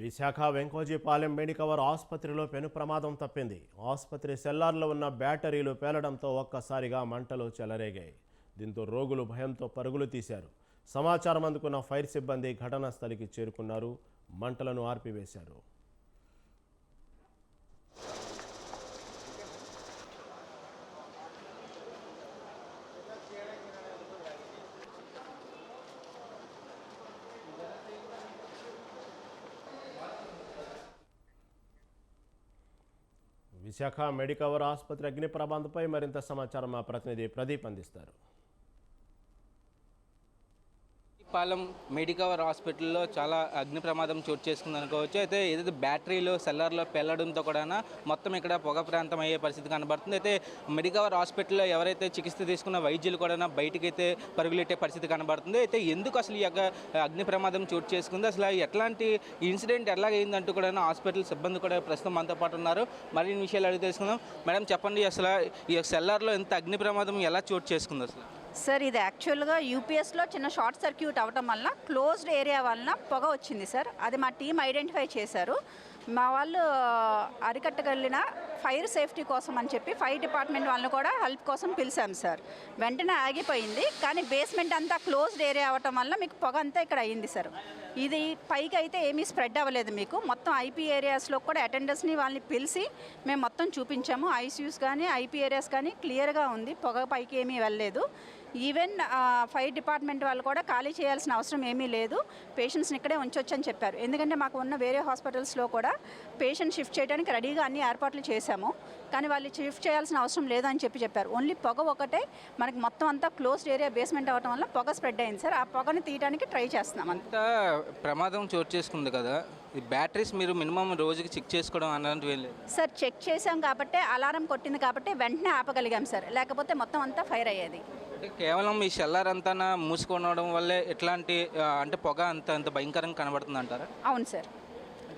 Visakha Venkojipalem Medicover ఆసుపత్రిలో పెను ప్రమాదం తప్పింది. ఆసుపత్రి సెల్లార్లో ఉన్న బ్యాటరీలు పేలడంతో ఒక్కసారిగా మంటలు చెలరేగాయి. దీంతో రోగులు భయంతో పరుగులు తీశారు. సమాచారం అందుకున్న ఫైర్ సిబ్బంది ఘటనా స్థలికి చేరుకున్నారు. మంటలను ఆర్పివేశారు. విశాఖ మెడికవర్ ఆసుపత్రి అగ్ని ప్రమాదంపై మరింత సమాచారం మా ప్రతినిధి ప్రదీప్ అందిస్తారు. పాలెం మెడికవర్ హాస్పిటల్లో చాలా అగ్ని ప్రమాదం చోటు చేసుకుంది అనుకోవచ్చు. అయితే ఏదైతే బ్యాటరీలు సెల్లర్లో పెళ్ళడంతో కూడా మొత్తం ఇక్కడ పొగ ప్రాంతం అయ్యే పరిస్థితి కనబడుతుంది. అయితే మెడికవర్ హాస్పిటల్లో ఎవరైతే చికిత్స తీసుకున్న వైద్యులు కూడా బయటకైతే పరుగులెట్టే పరిస్థితి కనబడుతుంది. అయితే ఎందుకు అసలు ఈ యొక్క అగ్ని ప్రమాదం చోటు చేసుకుంది? అసలు ఎట్లాంటి ఇన్సిడెంట్ ఎలాగైందంటూ కూడా హాస్పిటల్ సిబ్బంది కూడా ప్రస్తుతం మనతో పాటు ఉన్నారు. మరిన్ని విషయాలు అడిగి తెలుసుకుందాం. మేడం చెప్పండి అసలు ఈ సెల్లార్లో ఎంత అగ్ని ప్రమాదం ఎలా చోటు చేసుకుంది అసలు? సార్ ఇది యాక్చువల్గా యూపీఎస్లో చిన్న షార్ట్ సర్క్యూట్ అవ్వటం వల్ల క్లోజ్డ్ ఏరియా వలన పొగ వచ్చింది సార్. అది మా టీం ఐడెంటిఫై చేశారు. మా వాళ్ళు అరికట్టగలిగిన ఫైర్ సేఫ్టీ కోసం అని చెప్పి ఫైర్ డిపార్ట్మెంట్ వాళ్ళని కూడా హెల్ప్ కోసం పిలిచాం సార్. వెంటనే ఆగిపోయింది. కానీ బేస్మెంట్ అంతా క్లోజ్డ్ ఏరియా అవ్వటం వల్ల మీకు పొగ అంతా ఇక్కడ అయ్యింది సార్. ఇది పైకి అయితే ఏమీ స్ప్రెడ్ అవ్వలేదు మీకు. మొత్తం ఐపీ ఏరియాస్లో కూడా అటెండర్స్ని వాళ్ళని పిలిచి మేము మొత్తం చూపించాము. ఐసీయూస్ కానీ ఐపీ ఏరియాస్ కానీ క్లియర్గా ఉంది. పొగ పైకి ఏమీ వెళ్ళలేదు. ఈవెన్ ఫైర్ డిపార్ట్మెంట్ వాళ్ళు కూడా ఖాళీ చేయాల్సిన అవసరం ఏమీ లేదు. పేషెంట్స్ని ఇక్కడే ఉంచొచ్చు అని చెప్పారు. ఎందుకంటే మాకు ఉన్న వేరే హాస్పిటల్స్లో కూడా పేషెంట్ షిఫ్ట్ చేయడానికి రెడీగా అన్ని ఏర్పాట్లు చేశాము. కానీ వాళ్ళు షిఫ్ట్ చేయాల్సిన అవసరం లేదని చెప్పి చెప్పారు. ఓన్లీ పొగ ఒకటే మనకి మొత్తం అంతా క్లోజ్డ్ ఏరియా బేస్మెంట్ అవ్వడం వల్ల పొగ స్ప్రెడ్ అయింది సార్. ఆ పొగని తీయడానికి ట్రై చేస్తున్నాం అంత ప్రమాదం చోటు చేసుకుంది కదా. ఈ బ్యాటరీస్ మీరు మినిమం రోజుకి చెక్ చేసుకోవడం అలాంటివి ఏం లేదు? సార్ చెక్ చేసాం కాబట్టి అలారం కొట్టింది కాబట్టి వెంటనే ఆపగలిగాం సార్. లేకపోతే మొత్తం అంతా ఫైర్ అయ్యేది. అంటే కేవలం ఈ షెల్లర్ అంతా మూసుకోవడం వల్లే ఎట్లాంటి అంటే పొగ అంత అంత భయంకరంగా కనబడుతుంది అంటారా అవును సార్.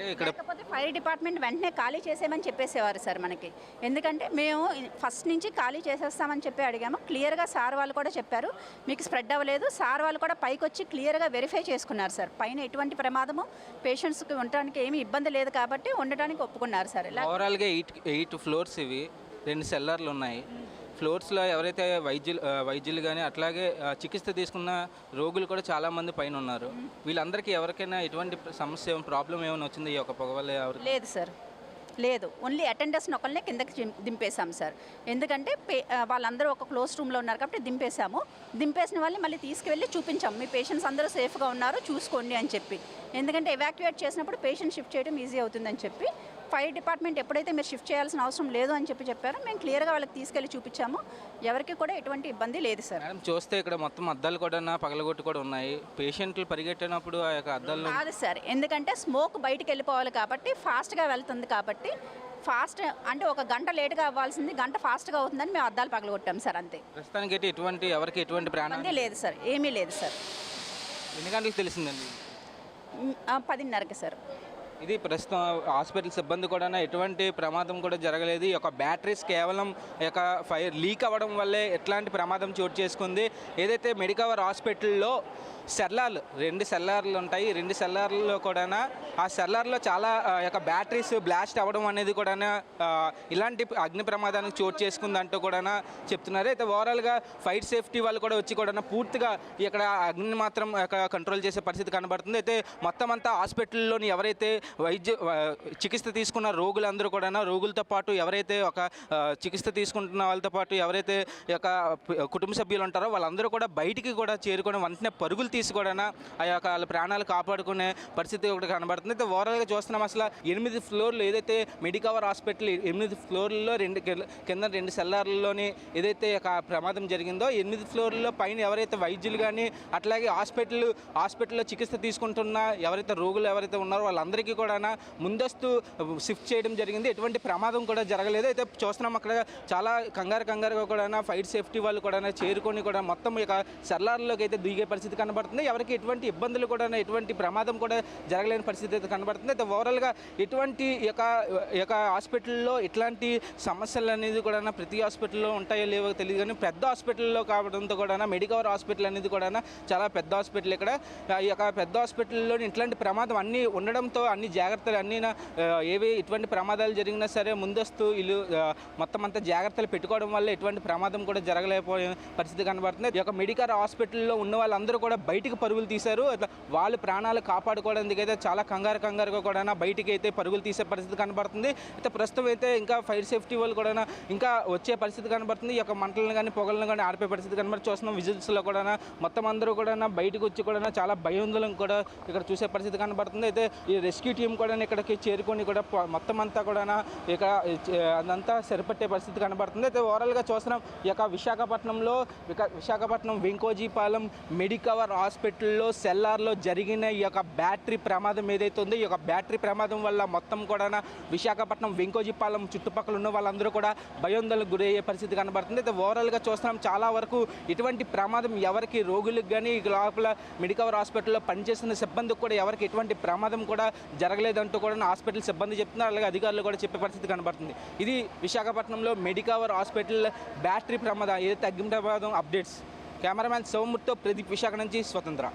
అంటే ఇక్కడ లేకపోతే ఫైర్ డిపార్ట్మెంట్ వెంటనే ఖాళీ చేసేయమని చెప్పేసేవారు సార్ మనకి. ఎందుకంటే మేము ఫస్ట్ నుంచి ఖాళీ చేసేస్తామని చెప్పి అడిగాము. క్లియర్గా సార్ వాళ్ళు కూడా చెప్పారు. మీకు స్ప్రెడ్ అవ్వలేదు. సార్ వాళ్ళు కూడా పైకి వచ్చి క్లియర్గా వెరిఫై చేసుకున్నారు సార్. పైన ఎటువంటి ప్రమాదము పేషెంట్స్కి ఉండటానికి ఏమీ ఇబ్బంది లేదు కాబట్టి ఉండటానికి ఒప్పుకున్నారు సార్. ఓవరాల్గా ఎయిట్ ఎయిట్ ఫ్లోర్స్ ఇవి. రెండు సెల్లర్లు ఉన్నాయి ఫ్లోర్స్లో ఎవరైతే వైద్యులు వైద్యులు కానీ అట్లాగే చికిత్స తీసుకున్న రోగులు కూడా చాలామంది పైన ఉన్నారు. వీళ్ళందరికీ ఎవరికైనా ఎటువంటి సమస్య ప్రాబ్లం ఏమైనా వచ్చింది ఈ యొక్క లేదు సార్. లేదు. ఓన్లీ అటెండర్స్ని ఒకళ్ళనే కిందకి దిం- దింపేశాం సార్. ఎందుకంటే వాళ్ళందరూ ఒక క్లోజ్ రూమ్లో ఉన్నారు కాబట్టి దింపేశాము. దింపేసిన వాళ్ళని మళ్ళీ తీసుకువెళ్ళి చూపించాము. మీ పేషెంట్స్ అందరూ సేఫ్గా ఉన్నారు చూసుకోండి అని చెప్పి. ఎందుకంటే ఎవాక్యుయేట్ చేసినప్పుడు పేషెంట్ షిఫ్ట్ చేయడం ఈజీ అవుతుందని చెప్పి ఫైర్ డిపార్ట్మెంట్ ఎప్పుడైతే మీరు షిఫ్ట్ చేయాల్సిన అవసరం లేదు అని చెప్పి చెప్పారో మేము క్లియర్గా వాళ్ళకి తీసుకెళ్ళి చూపించాము. ఎవరికి కూడా ఎటువంటి ఇబ్బంది లేదు సార్. మేడం చూస్తే ఇక్కడ మొత్తం అద్దాలు కూడా పగలగొట్టు కూడా ఉన్నాయి. పేషెంట్లు పరిగెట్టినప్పుడు ఆ యొక్క అద్దాలు కాదు సార్ ఎందుకంటే స్మోక్ బయటికి వెళ్ళిపోవాలి కాబట్టి ఫాస్ట్గా వెళ్తుంది కాబట్టి ఫాస్ట్ అంటే ఒక గంట లేట్గా అవ్వాల్సింది గంట ఫాస్ట్గా అవుతుందని మేము అద్దాలు పగలగొట్టాం సార్ అంతే. ప్రస్తుతానికి అయితే ఎటువంటి ఎవరికి ఎటువంటి ప్రాణం లేదు సార్ ఏమీ లేదు సార్. ఎన్ని గంటలకు తెలిసిందండి? పదిన్నరకి సార్. ఇది ప్రస్తుతం హాస్పిటల్ సిబ్బంది కూడా ఎటువంటి ప్రమాదం కూడా జరగలేదు. ఈ యొక్క బ్యాటరీస్ కేవలం యొక్క ఫైర్ లీక్ అవ్వడం వల్లే ఎట్లాంటి ప్రమాదం చోటు చేసుకుంది. ఏదైతే మెడికవర్ హాస్పిటల్లో సెల్లార్లు రెండు సెల్లార్లు ఉంటాయి. రెండు సెల్లార్లలో కూడా ఆ సెల్లార్లో చాలా యొక్క బ్యాటరీస్ బ్లాస్ట్ అవ్వడం అనేది కూడా ఇలాంటి అగ్ని ప్రమాదానికి చోటు చేసుకుందంటూ కూడా చెప్తున్నారు. అయితే ఓవరాల్గా ఫైర్ సేఫ్టీ వాళ్ళు కూడా వచ్చి కూడా పూర్తిగా ఇక్కడ అగ్నిని మాత్రం కంట్రోల్ చేసే పరిస్థితి కనబడుతుంది. అయితే మొత్తం అంతా హాస్పిటల్లోని ఎవరైతే వైద్య చికిత్స తీసుకున్న రోగులందరూ కూడా రోగులతో పాటు ఎవరైతే ఒక చికిత్స తీసుకుంటున్న వాళ్ళతో పాటు ఎవరైతే యొక్క కుటుంబ సభ్యులు ఉంటారో వాళ్ళందరూ కూడా బయటికి కూడా చేరుకొని వెంటనే పరుగులు తీసుకోవడం ఆ యొక్క వాళ్ళ ప్రాణాలు కాపాడుకునే పరిస్థితి ఒకటి కనబడుతుంది. అయితే ఓవరాల్గా చూస్తున్నాం అసలు ఎనిమిది ఫ్లోర్లు ఏదైతే మెడికవర్ హాస్పిటల్ ఎనిమిది ఫ్లోర్లలో రెండు కింద- కింద రెండు సెల్లార్లలోని ఏదైతే ఒక ప్రమాదం జరిగిందో ఎనిమిది ఫ్లోర్లలో పైన ఎవరైతే వైద్యులు కానీ అట్లాగే హాస్పిటల్ హాస్పిటల్లో చికిత్స తీసుకుంటున్న ఎవరైతే రోగులు ఎవరైతే ఉన్నారో వాళ్ళందరికీ కూడా ముందస్తు షిఫ్ట్ చేయడం జరిగింది. ఎటువంటి ప్రమాదం కూడా జరగలేదు. అయితే చూస్తున్నాం అక్కడ చాలా కంగారు కంగారుగా కూడా ఫైర్ సేఫ్టీ వాళ్ళు కూడా చేరుకొని కూడా మొత్తం ఇక సెల్లార్లోకి అయితే దిగే పరిస్థితి కనబడుతుంది. ఎవరికి ఎటువంటి ఇబ్బందులు కూడా ఎటువంటి ప్రమాదం కూడా జరగలేని పరిస్థితి అయితే కనబడుతుంది. అయితే ఓవరాల్గా ఎటువంటి యొక్క ఈ యొక్క హాస్పిటల్లో ఇట్లాంటి సమస్యలు అనేది కూడా ప్రతి హాస్పిటల్లో ఉంటాయో లేవో తెలియదు కానీ పెద్ద హాస్పిటల్లో కావడంతో కూడా మెడికవర్ హాస్పిటల్ అనేది కూడా చాలా పెద్ద హాస్పిటల్ ఇక్కడ. ఈ యొక్క పెద్ద హాస్పిటల్లో ఇట్లాంటి ప్రమాదం అన్నీ ఉండడంతో అన్ని జాగ్రత్తలు అన్నీ ఏవి ఎటువంటి ప్రమాదాలు జరిగినా సరే ముందస్తు ఇల్లు మొత్తం అంతా జాగ్రత్తలు పెట్టుకోవడం వల్ల ఎటువంటి ప్రమాదం కూడా జరగలేకపోయే పరిస్థితి కనబడుతుంది. ఈ యొక్క మెడికల్ హాస్పిటల్లో ఉన్న వాళ్ళందరూ కూడా బయటికి పరుగులు తీశారు. అట్లా వాళ్ళ ప్రాణాలు కాపాడుకోవడానికి అయితే చాలా కంగారు కంగారుగా కూడా బయటికి అయితే పరుగులు తీసే పరిస్థితి కనబడుతుంది. అయితే ప్రస్తుతం అయితే ఇంకా ఫైర్ సేఫ్టీ వాళ్ళు కూడా ఇంకా వచ్చే పరిస్థితి కనబడుతుంది. ఈ యొక్క మంటలను కానీ పొగలను కానీ ఆడిపే పరిస్థితి కనబడి చూస్తున్నాం విజిల్స్లో కూడా మొత్తం అందరూ కూడా బయటకు వచ్చి కూడా చాలా భయోందోళన కూడా ఇక్కడ చూసే పరిస్థితి కనబడుతుంది. అయితే ఈ రెస్క్యూ టీం కూడా ఇక్కడికి చేరుకొని కూడా మొత్తం అంతా కూడా ఇక్కడ అదంతా సరిపట్టే పరిస్థితి కనబడుతుంది. అయితే ఓవరాల్గా చూస్తున్నాం ఈ యొక్క విశాఖపట్నంలో విశాఖపట్నం వెంకోజీపాలెం మెడికవర్ హాస్పిటల్లో సెల్లార్లో జరిగిన ఈ యొక్క బ్యాటరీ ప్రమాదం ఏదైతే ఉందో ఈ యొక్క బ్యాటరీ ప్రమాదం వల్ల మొత్తం కూడా విశాఖపట్నం వెంకోజీపాలెం చుట్టుపక్కల ఉన్న వాళ్ళందరూ కూడా భయోందోళనకు గురయ్యే పరిస్థితి కనబడుతుంది. అయితే ఓవరాల్గా చూస్తున్నాం చాలా వరకు ఇటువంటి ప్రమాదం ఎవరికి రోగులకు కానీ లోపల మెడికవర్ హాస్పిటల్లో పనిచేస్తున్న సిబ్బందికి కూడా ఎవరికి ఎటువంటి ప్రమాదం కూడా జరగలేదంటూ కూడా హాస్పిటల్ సిబ్బంది చెప్తున్నారు. అలాగే అధికారులు కూడా చెప్పే పరిస్థితి కనబడుతుంది. ఇది విశాఖపట్నంలో మెడికవర్ హాస్పిటల్ బ్యాటరీ ప్రమాదం ఏదైతే అగ్ని ప్రమాదం అప్డేట్స్. కెమెరామ్యాన్ శివమూర్తితో ప్రదీప్ విశాఖ నుంచి స్వతంత్ర.